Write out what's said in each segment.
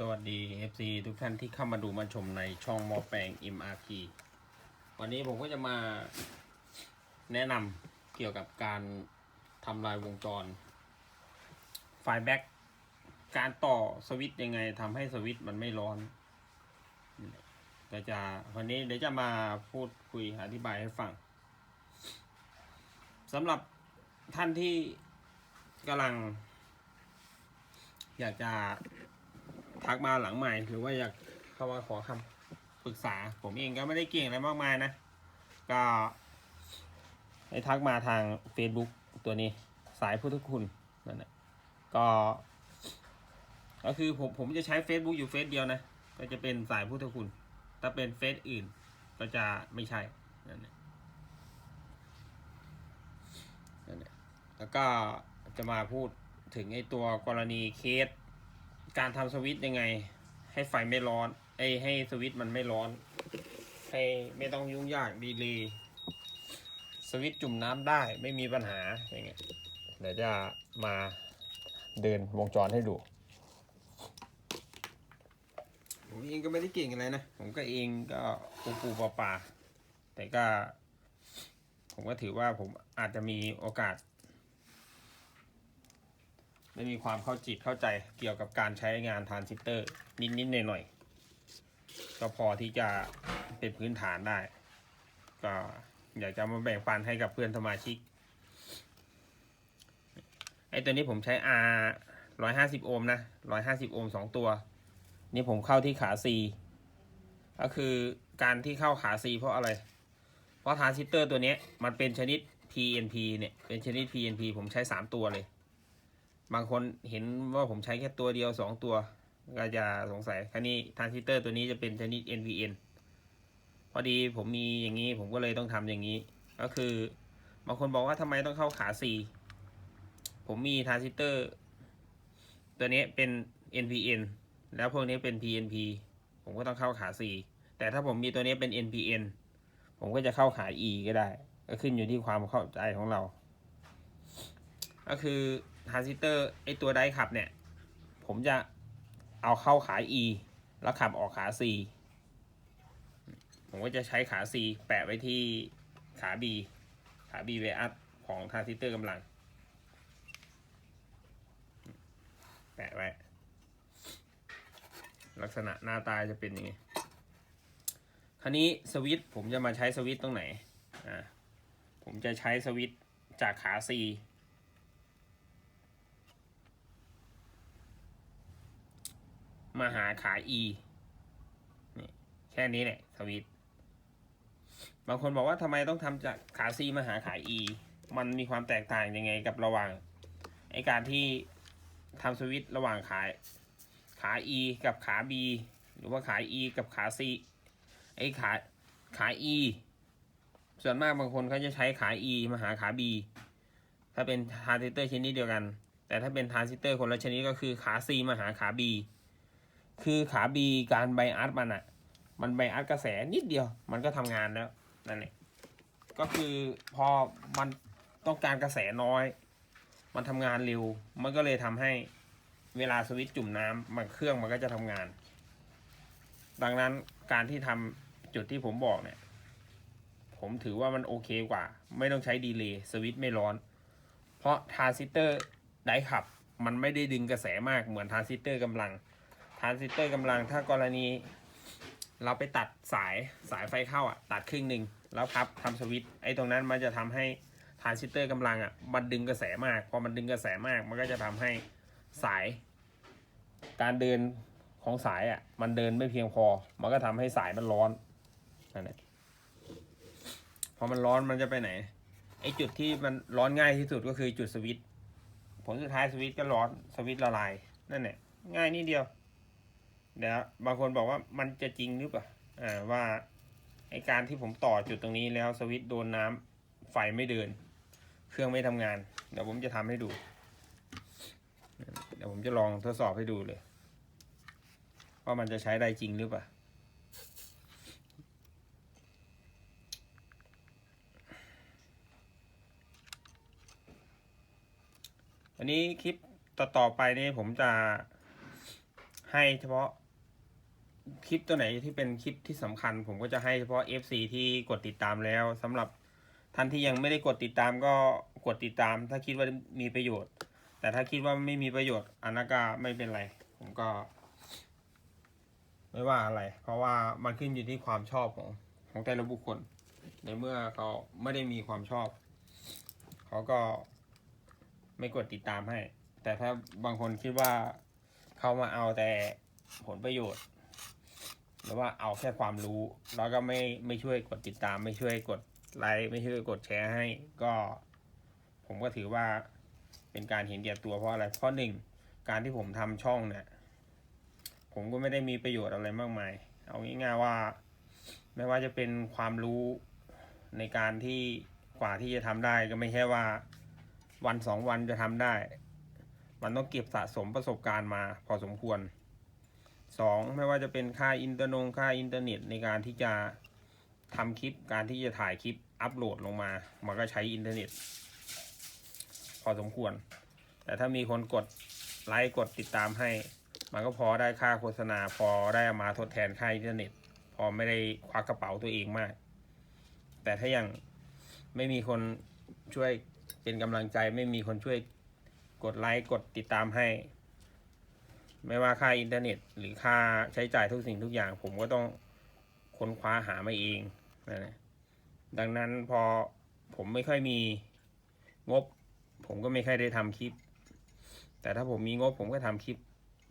สวัสดี FC ทุกท่านที่เข้ามาดูมาชมในช่องมอแปลง MRP วันนี้ผมก็จะมาแนะนำเกี่ยวกับการทำลายวงจร ไฟแบ็กการต่อสวิตยังไงทำให้สวิตมันไม่ร้อนก็จะวันนี้เดี๋ยวจะมาพูดคุยอธิบายให้ฟังสำหรับท่านที่กำลัง อยากจะ ทักมาหลังใหม่หรือว่าอยากเข้ามาขอคำปรึกษา ผมเองก็ไม่ได้เก่งอะไรมากมายนะ ก็ให้ทักมาทาง Facebook ตัวนี้สายพุทธคุณนั่นแหละก็ ก็คือผมผมจะใช้ Facebook อยู่เฟซเดียวนะ ก็จะเป็นสายพุทธคุณ ถ้าเป็นเฟซอื่นก็จะไม่ใช่นั่นแหละนั่นแหละแล้วก็จะมาพูดถึงไอ้ตัวกรณีเคส การทำสวิตช์ยังไง ให้ไฟไม่ร้อนไอยให้สวิตช์มันไม่ร้อน ให้ไม่ต้องยุ่งยากดีเลยสวิตช์จุ่มน้ำได้ไม่มีปัญหาอย่างเงี้ยเดี๋ยวจะมาเดินวงจรให้ดูผมเองก็ไม่ได้เก่งอะไรนะ ผมก็เองก็ปูปูปลาปลาแต่ก็ ผมก็ถือว่าผมอาจจะมีโอกาส ได้มีความเข้าจิตเข้าใจเกี่ยวกับการใช้งานทรานซิสเตอร์ นิดๆหน่อยๆก็พอที่จะเป็นพื้นฐานได้ ก็อยากจะมาแบ่งปันให้กับเพื่อนสมาชิกไอตัวนี้ผมใช้ R 150 โอห์มนะ 150 โอห์มสองตัว นี่ผมเข้าที่ขา C ก็คือการที่เข้าขา C เพราะอะไร เพราะทรานซิสเตอร์ตัวนี้มันเป็นชนิด PNP เนี่ย เป็นชนิด PNP ผมใช้ 3 ตัวเลย บางคนเห็นว่าผมใช้แค่ตัวเดียวสองตัว ก็จะสงสัยคราวนี้ทรานซิสเตอร์ตัวนี้จะเป็นชนิด NPN พอดีผมมีอย่างนี้ผมก็เลยต้องทำอย่างนี้ ก็คือบางคนบอกว่าทำไมต้องเข้าขา C ผมมีทรานซิสเตอร์ตัวนี้เป็น NPN แล้วพวกนี้เป็น PNP ผมก็ต้องเข้าขา C แต่ถ้าผมมีตัวนี้เป็น NPN ผมก็จะเข้าขา E ก็ได้ ก็ขึ้นอยู่ที่ความเข้าใจของเรา ก็คือ ทรานซิสเตอร์ไอตัวไดขับเนี่ย ผมจะเอาเข้าขา E แล้วขับออกขา C ผมก็จะใช้ขา C แปะไว้ที่ขา B ขา B เวอัพของทรานซิสเตอร์กำลัง แปะไว้ ลักษณะหน้าตาจะเป็นย่างนี้คราวนี้สวิตผมจะมาใช้สวิตตรงไหนอ่าผมจะใช้สวิตจากขา C มาหาขา E นี่แค่นี้แหละสวิตบางคนบอกว่าทำไมต้องทำจากขา C มาหาขา E มันมีความแตกต่างยังไงกับระหว่างไอการที่ทำสวิตระหว่างขาขา E กับขา B หรือว่าขา E กับขา C ไอขาขา E ส่วนมากบางคนเขาจะใช้ขา E มาหาขา B ถ้าเป็นทรานซิสเตอร์ชนิดเดียวกัน แต่ถ้าเป็นทรานซิสเตอร์คนละชนิดก็คือขา C มาหาขา B คือขา B การไบอัสมันอะมันไบอัสกระแสนิดเดียว มันก็ทำงานแล้วนั่นแหละก็คือพอมันต้องการกระแสน้อย มันทำงานเร็ว มันก็เลยทำให้เวลาสวิตช์จุ่มน้ำมันเครื่องมันก็จะทำงาน ดังนั้นการที่ทำจุดที่ผมบอกเนี่ย ผมถือว่ามันโอเคกว่า ไม่ต้องใช้ดีเลย์สวิตช์ไม่ร้อน เพราะทารานซิเตอร์ไดขับ มันไม่ได้ดึงกระแสมากเหมือนทารานซิเตอร์กำลัง ทรานซิสเตอร์กำลังถ้ากรณี เราไปตัดสายสายไฟเข้าอะ ตัดครึ่งหนึ่งแล้วพับทำสวิตช์ไอ้ตรงนั้นมันจะทำให้ทรานซิสเตอร์กำลังอะมันดึงกระแสมาก พอมันดึงกระแสมากมันก็จะทำให้สาย การเดินของสายอะ มันเดินไม่เพียงพอ มันก็ทำให้สายมันร้อนนั่นแหละพอมันร้อนมันจะไปไหนไอ้จุดที่มันร้อนง่ายที่สุดก็คือจุดสวิตช์ผลสุดท้ายสวิตช์ก็ร้อนสวิตช์ละลายนั่นแหละง่ายนิดเดียว เดี๋ยวบางคนบอกว่ามันจะจริงหรือเปล่าอ่าว่าไอการที่ผมต่อจุดตรงนี้แล้วสวิตช์โดนน้ำไฟไม่เดิน เครื่องไม่ทำงาน เดี๋ยวผมจะทำให้ดู เดี๋ยวผมจะลองทดสอบให้ดูเลย ว่ามันจะใช้ได้จริงหรือเปล่าอันนี้คลิปต่อๆไปนี่ผมจะให้เฉพาะ คลิปตัวไหนที่เป็นคลิปที่สำคัญ ผมก็จะให้เฉพาะ FC ที่กดติดตามแล้วสำหรับท่านที่ยังไม่ได้กดติดตามก็กดติดตาม ถ้าคิดว่ามีประโยชน์ แต่ถ้าคิดว่าไม่มีประโยชน์อันนั้นก็ไม่เป็นไร ผมก็ ไม่ว่าอะไร เพราะว่ามันขึ้นอยู่ที่ความชอบของของแต่ละบุคคล ในเมื่อเขาไม่ได้มีความชอบ เขาก็ไม่กดติดตามให้ แต่ถ้าบางคนคิดว่าเขามาเอาแต่ผลประโยชน์ หรือว่าเอาแค่ความรู้ แล้วก็ไม่ไม่ช่วยกดติดตาม ไม่ช่วยกดไลค์ไม่ช่วยกดแชร์ให้ ก็ ผมก็ถือว่าเป็นการเห็นแก่ตัวเพราะอะไรเพราะหนึ่งการที่ผมทำช่องเนี่ย ผมก็ไม่ได้มีประโยชน์อะไรมากมาย เอาง่ายๆว่า ไม่ว่าจะเป็นความรู้ในการที่กว่าที่จะทำได้ก็ไม่ใช่ว่า วันสองวันจะทำได้ มันต้องเก็บสะสมประสบการณ์มา พอสมควร สองไม่ว่าจะเป็นค่าอินเตอร์นงค่าอินเทอร์เน็ตในการที่จะทำคลิป การที่จะถ่ายคลิปอัปโหลดลงมา มันก็ใช้อินเทอร์เน็ต พอสมควร แต่ถ้ามีคนกดไลค์กดติดตามให้ มันก็พอได้ค่าโฆษณา พอได้มาทดแทนค่าอินเทอร์เน็ต พอไม่ได้ควักกระเป๋าตัวเองมาก แต่ถ้ายังไม่มีคนช่วยเป็นกำลังใจไม่มีคนช่วยกดไลค์กดติดตามให้ ไม่ว่าค่าอินเทอร์เน็ต หรือค่าใช้จ่ายทุกสิ่งทุกอย่าง ผมก็ต้องค้นคว้าหามาเองนะนะดังนั้นพอผมไม่ค่อยมีงบ ผมก็ไม่ค่อยได้ทำคลิป แต่ถ้าผมมีงบผมก็ทำคลิป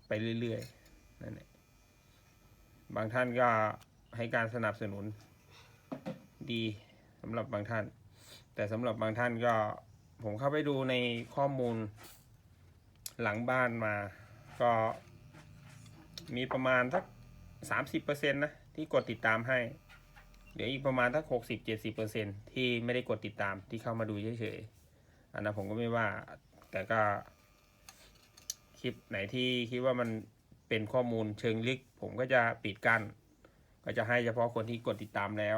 ไปเรื่อยๆนั่นแหละบางท่านก็ให้การสนับสนุนดีสำหรับบางท่าน แต่สำหรับบางท่านก็ผมเข้าไปดูในข้อมูลหลังบ้านมา ก็มีประมาณสักสามสิบเปอร์เซ็นต์นะที่กดติดตามให้ เหลืออีกประมาณสักหกสิบเจ็ดสิบเปอร์เซ็นที่ไม่ได้กดติดตามที่เข้ามาดูเฉยๆอันนั้นผมก็ไม่ว่า แต่ก็ คลิปไหนที่คิดว่ามันเป็นข้อมูลเชิงลึก ผมก็จะปิดกั้นก็จะให้เฉพาะคนที่กดติดตามแล้ว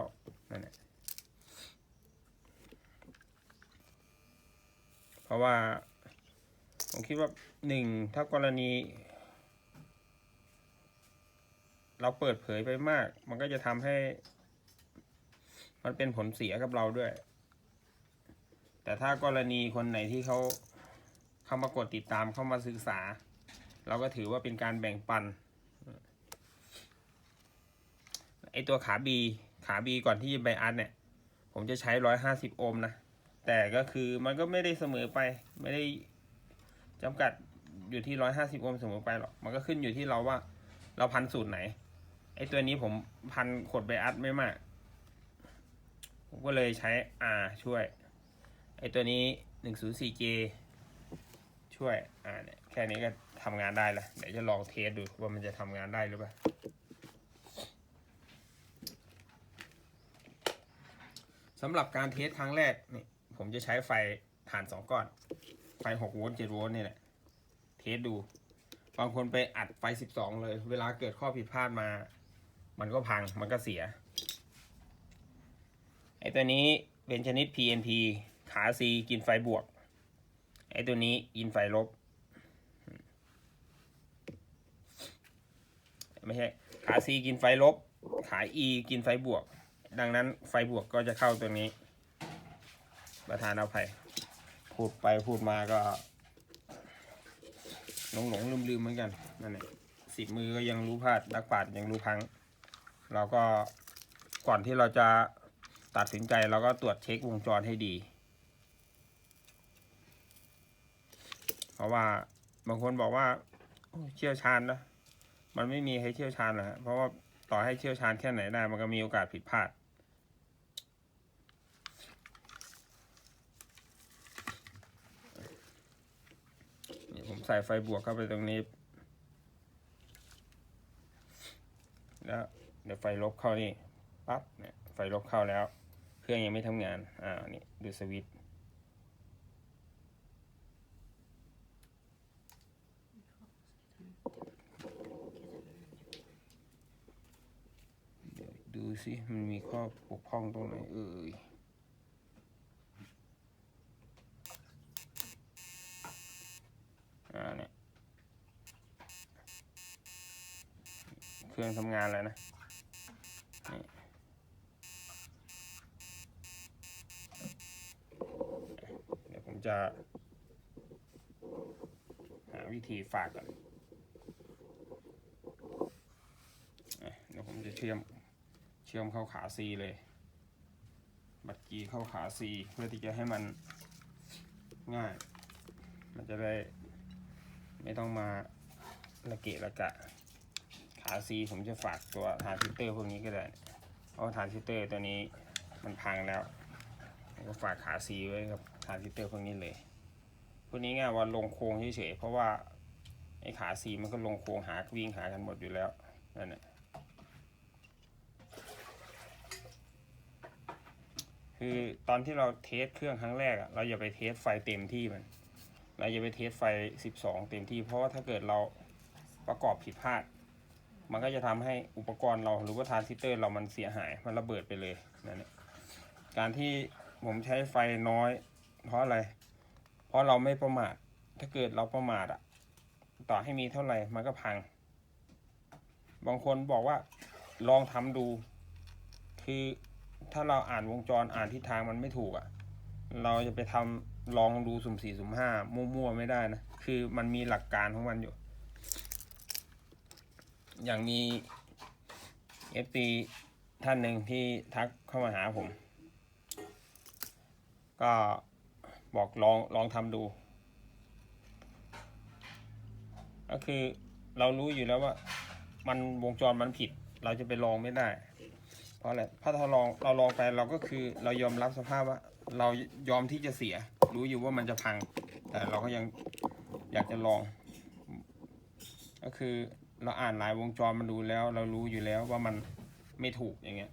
นั่นแหละเพราะว่า ผมคิดว่าหนึ่งถ้ากรณี เราเปิดเผยไปมาก มันก็จะทำให้ มันเป็นผลเสียกับเราด้วย แต่ถ้ากรณีคนไหนที่เขาเข้ามากดติดตามเข้ามาศึกษา เราก็ถือว่าเป็นการแบ่งปันไอตัวขาบีขาบีก่อนที่จะไปอัดเนี่ย ผมจะใช้ร้อยห้าสิบโอห์มนะ แต่ก็คือมันก็ไม่ได้เสมอไปไม่ได้ จำกัดอยู่ที่ร้อยห้าสิบโอห์มเสมอไปหรอก มันก็ขึ้นอยู่ที่เราว่า เราพันสูตรไหน ไอตัวนี้ผมพันขดไปอัดไม่มาก ผมก็เลยใช้ R ช่วย ไอตัวนี้หนึ่งศูนย์สี่เจช่วย อ่าเนี่ยแค่นี้ก็ทำงานได้ล้วเดี๋ยวจะลองเทสดูว่ามันจะทำงานได้หรือเปล่า สำหรับการเทสครั้งแรกนี่ผมจะใช้ไฟฐานสองก้อน ไฟหกโวลต์เจ็ดโวลต์นี่แหละเทสดู บางคนไปอัดไฟสิบสองเลย เวลาเกิดข้อผิดพลาดมา มันก็พังมันก็เสีย ไอตัวนี้เป็นชนิด PNP ขา C กินไฟบวก ไอ้ตัวนี้อินไฟลบ ไม่ใช่ ขา C กินไฟลบ ขา E กินไฟบวก ดังนั้นไฟบวกก็จะเข้าตัวนี้ ประธานเอาภัย พูดไปพูดมาก็หลงหลงลืมลืมเหมือนกันนั่นแหละสิบมือก็ยังรู้พลาดนักปราดยังรู้พัง เราก็ก่อนที่เราจะตัดสินใจเราก็ตรวจเช็ควงจรให้ดี เพราะว่าบางคนบอกว่าเชี่ยวชาญนะมันไม่มีใครเชี่ยวชาญหรอกฮะเพราะว่าต่อให้เชี่ยวชาญแค่ไหนได้ มันก็มีโอกาสผิดพลาด ใส่ไฟบวกเข้าไปตรงนี้ แล้วเดี๋ยวไฟลบเข้านี่ปั๊บเนี่ยไฟลบเข้าแล้ว เครื่องยังไม่ทำงานอ่านี่ดูสวิตช์ดูสิมันมีข้อบกพร่องตรงไหนเอ่ย เค รื่องทำงานแล้วนะนี่เดี๋ยวผมจะ หาวิธีฝากก่อนเดี๋ยวผมจะเชื่อมเชื่อมเข้าขาซีเลย บัตรกีเข้าขาซีเพื่อที่จะให้มันง่าย มันจะได้ไม่ต้องมาละเกะละกะ ขาซีผมจะฝากตัวทานซิเตอร์พวกนี้ก็ได้เพราะว่าทรานซิเตอร์ตัวนี้มันพังแล้วก็ฝากขาซีไว้กับทานซิเตอร์พวกนี้เลยพวกนี้ง่ายว่าลงโค้งเฉยๆเพราะว่าไอ้ขาซีมันก็ลงโค้งหาวิ่งหากันหมดอยู่แล้วนั่นแหละคือตอนที่เราเทสเครื่องครั้งแรกอะเราอย่าไปเทสไฟเต็มที่มัน เราอย่าไปเทสไฟ 12 เต็มที่ เพราะว่าถ้าเกิดเราประกอบผิดพลาด มันก็จะทำให้อุปกรณ์เราหรือว่าทรานซิสเตอร์เรามันเสียหายมันระเบิดไปเลยนั่นแหละการที่ผมใช้ไฟน้อย เพราะอะไร เพราะเราไม่ประมาท ถ้าเกิดเราประมาทอะต่อให้มีเท่าไหร่มันก็พัง บางคนบอกว่าลองทำดู คือถ้าเราอ่านวงจรอ่านทิศทางมันไม่ถูกอะเราจะไปทำลองดูสุ่มสี่สุ่มห้ามั่วๆไม่ได้นะ คือมันมีหลักการของมันอยู่ อย่างมีเอฟซีท่านหนึ่งที่ทักเข้ามาหาผม ก็บอกลองลองทำดู ก็คือเรารู้อยู่แล้วว่า มันวงจรมันผิด เราจะไปลองไม่ได้ เพราะอะไรถ้าเราลองเราลองไปเราก็คือเรายอมรับสภาพว่า เรายอมที่จะเสีย รู้อยู่ว่ามันจะพัง แต่เราก็ยังอยากจะลอง ก็คือ เราอ่านหลายวงจรมันดูแล้ว เรารู้อยู่แล้วว่ามันไม่ถูกอย่างเงี้ย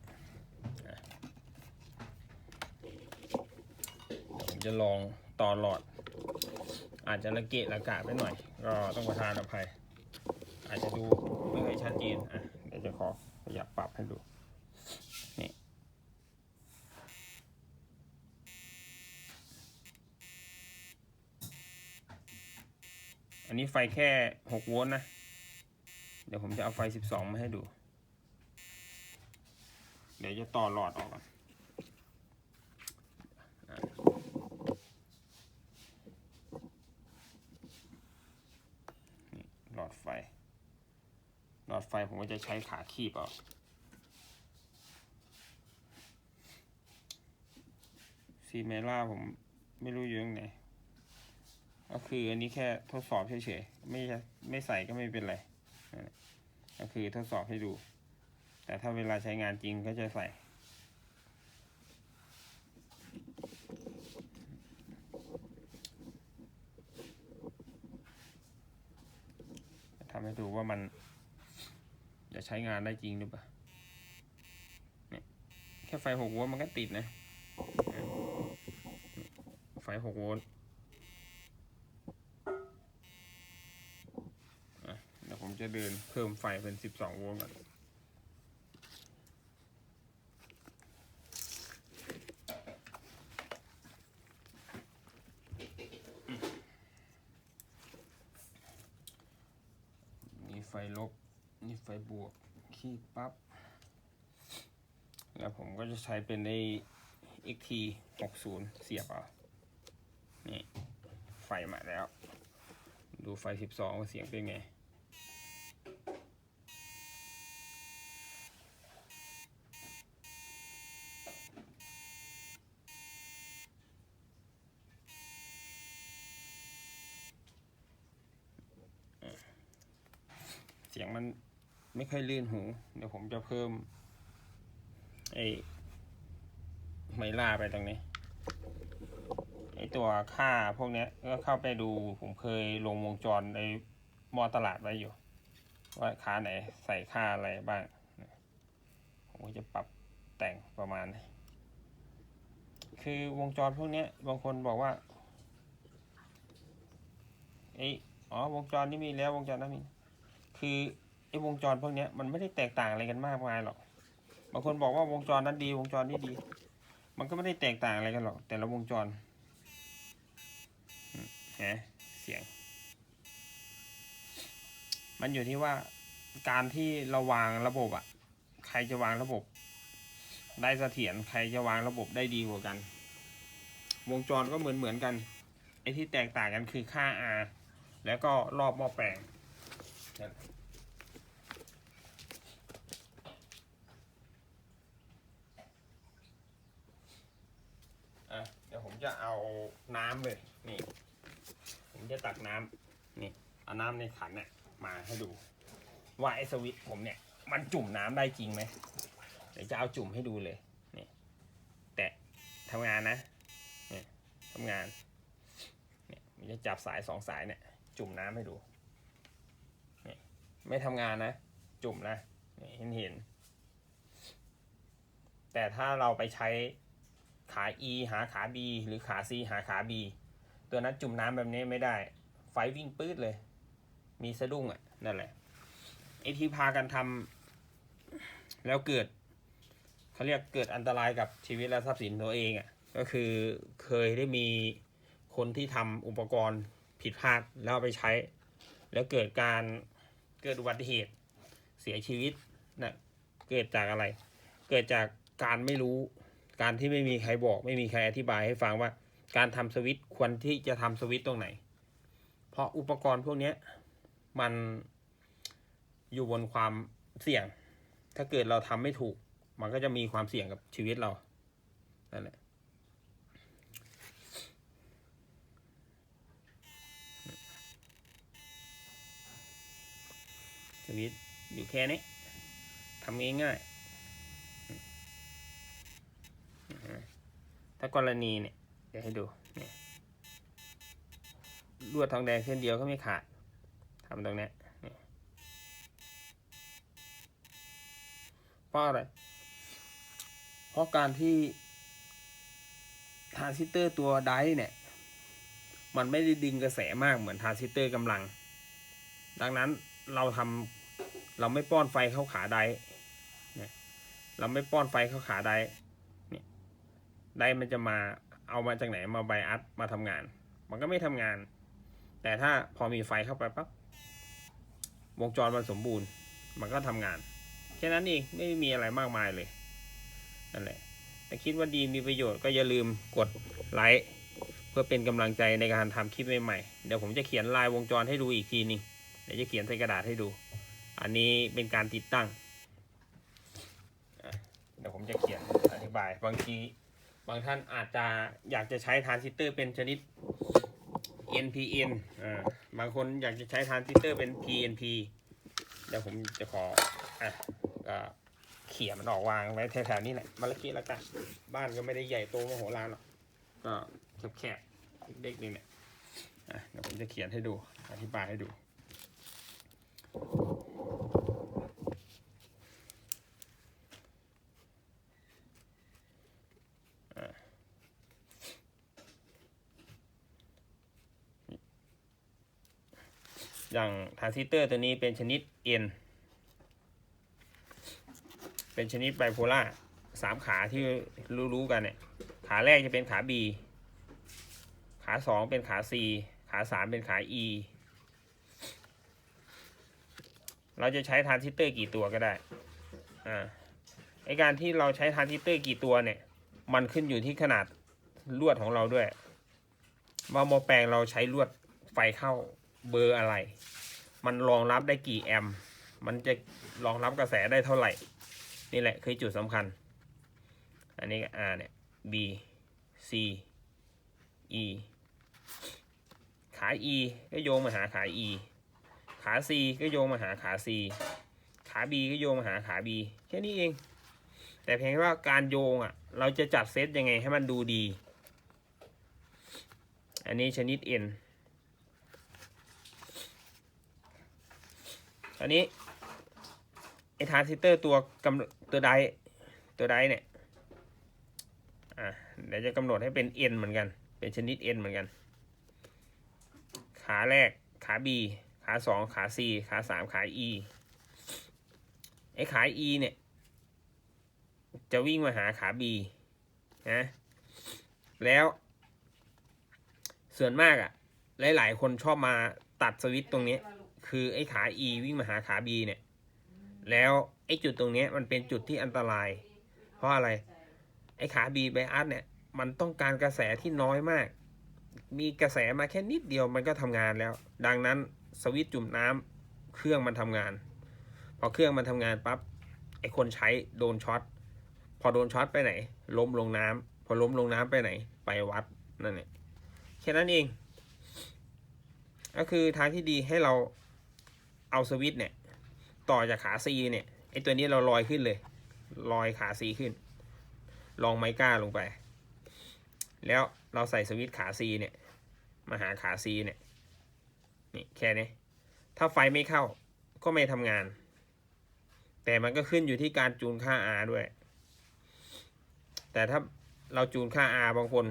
ผมจะลองต่อหลอด อาจจะระเกะระกะไปหน่อย ก็ต้องประทานอภัย อาจจะดูไม่ค่อยชัดเจนอะเดี๋ยวจะขอขยับปรับให้ดูนี่อันนี้ไฟแค่หกโวลต์นะ เดี๋ยวผมจะเอาไฟสิบสองมาให้ดู เดี๋ยวจะต่อหลอดออกก่อนหลอดไฟ หลอดไฟผมก็จะใช้ขาคีบเอาซีเมล่าผมไม่รู้อยู่ตรงไหนก็คืออันนี้แค่ทดสอบเฉยๆ ไม่ไม่ใส่ก็ไม่เป็นไร ก็คือทดสอบให้ดู แต่ถ้าเวลาใช้งานจริงก็จะใส่ ทำให้ดูว่ามันจะใช้งานได้จริงหรือเปล่าเนี่ยแค่ไฟหกโวลต์มันก็ติดนะ ไฟหกโวลต์ จะเดินเพิ่มไฟเป็น12โวลต์ก่อนนี่ไฟลบ นี่ไฟบวก ขี้ปั๊บ แล้วผมก็จะใช้เป็นใน XT 60 เสียบเอานี่ ไฟมาแล้ว ดูไฟ 12ว่าเสียงเป็นไง เสียงมันไม่ค่อยลื่นหู เดี๋ยวผมจะเพิ่มไอ้ไมล่าไปตรงนี้ไอตัวค่าพวกเนี้ยก็เข้าไปดูผมเคยลงวงจรในมอตลาดไว้อยู่ ว่าค่าไหนใส่ค่าอะไรบ้าง ผมก็จะปรับแต่งประมาณนี้คือวงจรพวกเนี้ยบางคนบอกว่าไออ๋อวงจรนี้มีแล้ววงจรนั้นมี คือไอ้วงจรพวกเนี้ยมันไม่ได้แตกต่างอะไรกันมากมายหรอกบางคนบอกว่าวงจรนั้นดี วงจรนี้ดี มันก็ไม่ได้แตกต่างอะไรกันหรอก แต่ละวงจรฮะเสียง มันอยู่ที่ว่าการที่เราวางระบบอะใครจะวางระบบ ได้เสถียรใครจะวางระบบได้ดีกว่ากัน วงจรก็เหมือนเหมือนกันไอ้ที่แตกต่างกันคือค่า R แล้วก็รอบหม้อแปลง อะเดี๋ยวผมจะเอาน้ำเลยนี่ ผมจะตักน้ำนี่เอาน้ำในขันเนี่ยมาให้ดู ว่าไอสวิตผมเนี่ย มันจุ่มน้ำได้จริงไหมเดี๋ยวจะเอาจุ่มให้ดูเลยนี่แต่ทำงานนะนี่ทำงานเนี่ยผมจะจับสายสองสายเนี่ย จุ่มน้ำให้ดู ไม่ทำงานนะ จุ่มนะเห็นเห็น แต่ถ้าเราไปใช้ขา E หาขา B หรือขา C หาขา B ตัวนั้นจุ่มน้ำแบบนี้ไม่ได้ ไฟวิ่งปื๊ดเลย มีสะดุ้งอะ นั่นแหละไอที่พากันทำแล้วเกิดเขาเรียกเกิดอันตรายกับชีวิตและทรัพย์สินตัวเองอะ ก็คือเคยได้มีคนที่ทำอุปกรณ์ผิดพลาดแล้วไปใช้ แล้วเกิดการ กิดอุบัติเหตุ เสียชีวิตนะเกิดจากอะไร เกิดจากการไม่รู้ การที่ไม่มีใครบอก ไม่มีใครอธิบายให้ฟังว่า การทำสวิตช์ควรที่จะทำสวิตช์ตรงไหน เพราะอุปกรณ์พวกเนี้ยมันอยู่บนความเสี่ยง ถ้าเกิดเราทำไม่ถูก มันก็จะมีความเสี่ยงกับชีวิตเรานั่นแหละ สวิตช์อยู่แค่นี้ทำง่ายๆถ้ากรณีเนี่ยเดี๋ยวให้ดูเนี่ยลวดทองแดงเส้นเดียวก็ไม่ขาดทำตรงนี้ยนี่เพราะอะไร เพราะการที่ทรานซิสเตอร์ตัวไดเนี่ย มันไม่ได้ดึงกระแสมากเหมือนทรานซิสเตอร์กำลัง ดังนั้นเราทำ เราไม่ป้อนไฟเข้าขาไดเนี่ยเราไม่ป้อนไฟเข้าขาไดเนี่ยไดมันจะมาเอามาจากไหนมาไบอัดมาทำงาน มันก็ไม่ทำงาน แต่ถ้าพอมีไฟเข้าไปปั๊บวงจรมันสมบูรณ์ มันก็ทำงานแค่นั้นเองไม่มีอะไรมากมายเลยนั่นแหละถ้าคิดว่าดีมีประโยชน์ก็อย่าลืมกดไลค์เพื่อเป็นกำลังใจในการทำคลิปใหม่ๆเดี๋ยวผมจะเขียนลายวงจรให้ดูอีกทีนึงเดี๋ยวจะเขียนใส่กระดาษให้ดู อันนี้เป็นการติดตั้งเดี๋ยวผมจะเขียนอธิบาย บางทีบางท่านอาจจะอยากจะใช้ทรานซิสเตอร์เป็นชนิด NPN อ่าบางคนอยากจะใช้ทรานซิสเตอร์เป็น PNP เดี๋ยวผมจะขออะเขี่ยมันออกวางไว้แถวๆนี้แหละมาละกี้ละกันบ้านก็ไม่ได้ใหญ่โตมโหฬารหรอกก็แคบๆเด็กๆนี่แหละเดี๋ยวผมจะเขียนให้ดู อธิบายให้ดู อย่างทรานซิสเตอร์ตัวนี้เป็นชนิด N เป็นชนิดไบโพล่าสามขาที่รู้ๆกันเนี่ย ขาแรกจะเป็นขา B ขาสองเป็นขา C ขาสามเป็นขา E เราจะใช้ทรานซิสเตอร์กี่ตัวก็ได้ อ่า ไอการที่เราใช้ทรานซิสเตอร์กี่ตัวเนี่ย มันขึ้นอยู่ที่ขนาดลวดของเราด้วยว่าโมอแปลงเราใช้ลวดไฟเข้า เบอร์อะไร มันรองรับได้กี่แอมมันจะรองรับกระแสได้เท่าไหร่ นี่แหละคือจุดสำคัญ อันนี้ก็ R เนี่ย B C E ขา E ก็โยงมาหาขา E ขา C ก็โยงมาหาขา C ขา B ก็โยงมาหาขา B แค่นี้เอง แต่เพียงแค่ว่าการโยงอะ เราจะจัดเซตยังไงให้มันดูดี อันนี้ชนิด N อันนี้ไอทรานซิเตอร์ตัวกำตัวไดตัวไดเนี่ยอะเดี๋ยวจะกำหนดให้เป็น N เหมือนกัน เป็นชนิด N เหมือนกัน ขาแรกขา B ขาสองขา C ขาสามขา E ไอขา E เนี่ย จะวิ่งมาหาขา B นะแล้ว ส่วนมากอะ่ะ หลาย ๆ คนชอบมาตัดสวิตช์ตรงนี้ คือไอ้ขา E วิ่งมาหาขา B เนี่ย แล้วไอ้จุดตรงนี้มันเป็นจุดที่อันตราย เพราะอะไร ไอ้ขาบีไบอัสเนี่ย มันต้องการกระแสที่น้อยมาก มีกระแสมาแค่นิดเดียวมันก็ทำงานแล้ว ดังนั้นสวิตช์จุ่มน้ำเครื่องมันทำงาน พอเครื่องมันทำงานปั๊บไอ้คนใช้โดนช็อตพอโดนช็อตไปไหน ล้มลงน้ำพอล้มลงน้ำไปไหน ไปวัดนั่นแหละแค่นั้นเอง ก็คือทางที่ดีให้เรา เอาสวิตเนี่ย ต่อจากขาซีเนี่ยไอตัวนี้เราลอยขึ้นเลย ลอยขาซีขึ้น ลองไมก้าลงไป แล้วเราใส่สวิตขาซีเนี่ย มาหาขาซีเนี่ย นี่แค่นี้ ถ้าไฟไม่เข้าก็ไม่ทำงาน แต่มันก็ขึ้นอยู่ที่การจูนค่า R ด้วย แต่ถ้าเราจูนค่า R บางคน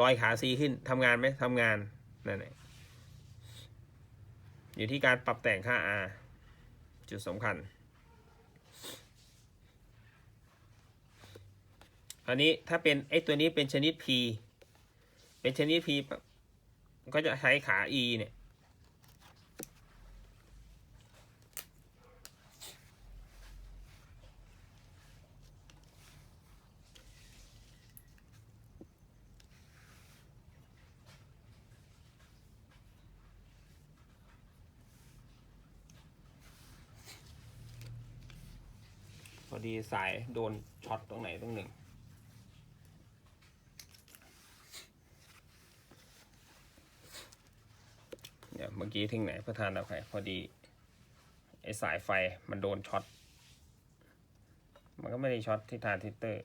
ลอยขาซีขึ้นทำงานไหมทำงานนั่นแหละ อยู่ที่การปรับแต่งค่า R จุดสำคัญ อันนี้ถ้าเป็นไอตัวนี้เป็นชนิด P เป็นชนิด P ก็จะใช้ขา E เนี่ย สายโดนช็อตตรงไหนตรงหนึ่ง เนี่ยเมื่อกี้ทิ้งไหนประธานอภัยพอดีไอ้สายไฟมันโดนช็อต มันก็ไม่ได้ช็อตที่ทานซิเตอร์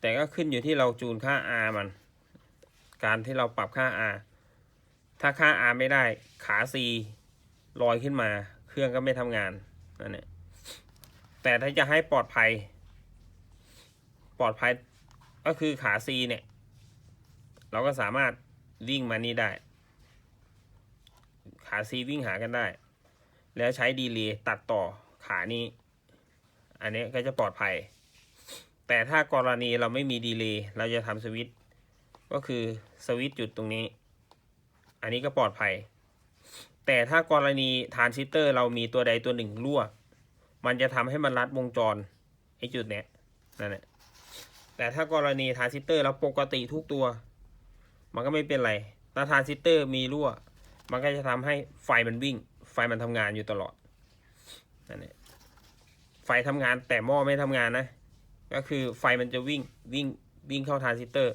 แต่ก็ขึ้นอยู่ที่เราจูนค่า R มัน การที่เราปรับค่า R ถ้าค่า R ไม่ได้ขา C ลอยขึ้นมา เครื่องก็ไม่ทำงานนั่นแหละแต่ถ้าจะให้ปลอดภัย ปลอดภัยก็คือขา C เนี่ย เราก็สามารถวิ่งมานี่ได้ ขา C วิ่งหากันได้ แล้วใช้ดีเลย์ตัดต่อขานี้ อันนี้ก็จะปลอดภัย แต่ถ้ากรณีเราไม่มีดีเลย์เราจะทำสวิตช์ก็คือสวิตช์จุดตรงนี้ อันนี้ก็ปลอดภัย แต่ถ้ากรณีทานซิสเตอร์เรามีตัวใดตัวหนึ่งรั่ว มันจะทำให้มันรัดวงจรไอ้จุดเนี้ยนั่นแหละแต่ถ้ากรณีทานซิสเตอร์เราปกติทุกตัว มันก็ไม่เป็นไรถ้าทานซิสเตอร์มีรั่ว มันก็จะทำให้ไฟมันวิ่ง ไฟมันทำงานอยู่ตลอดนั่นแหละไฟทำงานแต่หม้อไม่ทำงานนะ ก็คือไฟมันจะวิ่งวิ่งวิ่งเข้าทานซิสเตอร์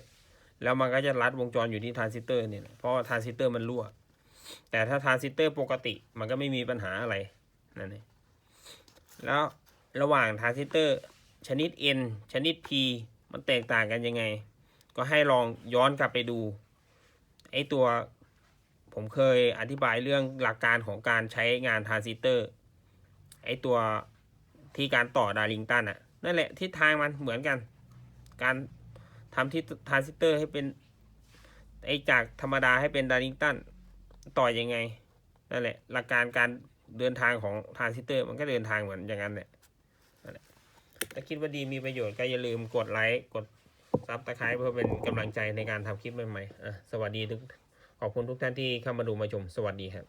แล้วมันก็จะรัดวงจรอยู่ที่ทรานซิสเตอร์เนี่ยเพราะทรานซิสเตอร์มันรั่ว แต่ถ้าทรานซิสเตอร์ปกติมันก็ไม่มีปัญหาอะไรนั่นเองแล้วระหว่างทรานซิสเตอร์ชนิด N ชนิด P มันแตกต่างกันยังไง ก็ให้ลองย้อนกลับไปดูไอตัวผมเคยอธิบายเรื่องหลักการของการใช้งานทรานซิสเตอร์ไอตัวที่การต่อดาริงตันอะนั่นแหละทิศทางมันเหมือนกัน การ ทำที่ทรานซิสเตอร์ให้เป็นไอจากธรรมดาให้เป็นดาริงตันต่อยังไงนั่นแหละ หลักการการเดินทางของทรานซิสเตอร์ มันก็เดินทางเหมือนอย่างนั้นแหละนั่นแหละถ้าคิดว่าดีมีประโยชน์ก็อย่าลืมกดไลค์กดซับสไครป์เพื่อเป็นกำลังใจในการทำคลิปใหม่ๆอะสวัสดีทุกขอบคุณทุกท่านที่เข้ามาดูมาชม สวัสดีครับ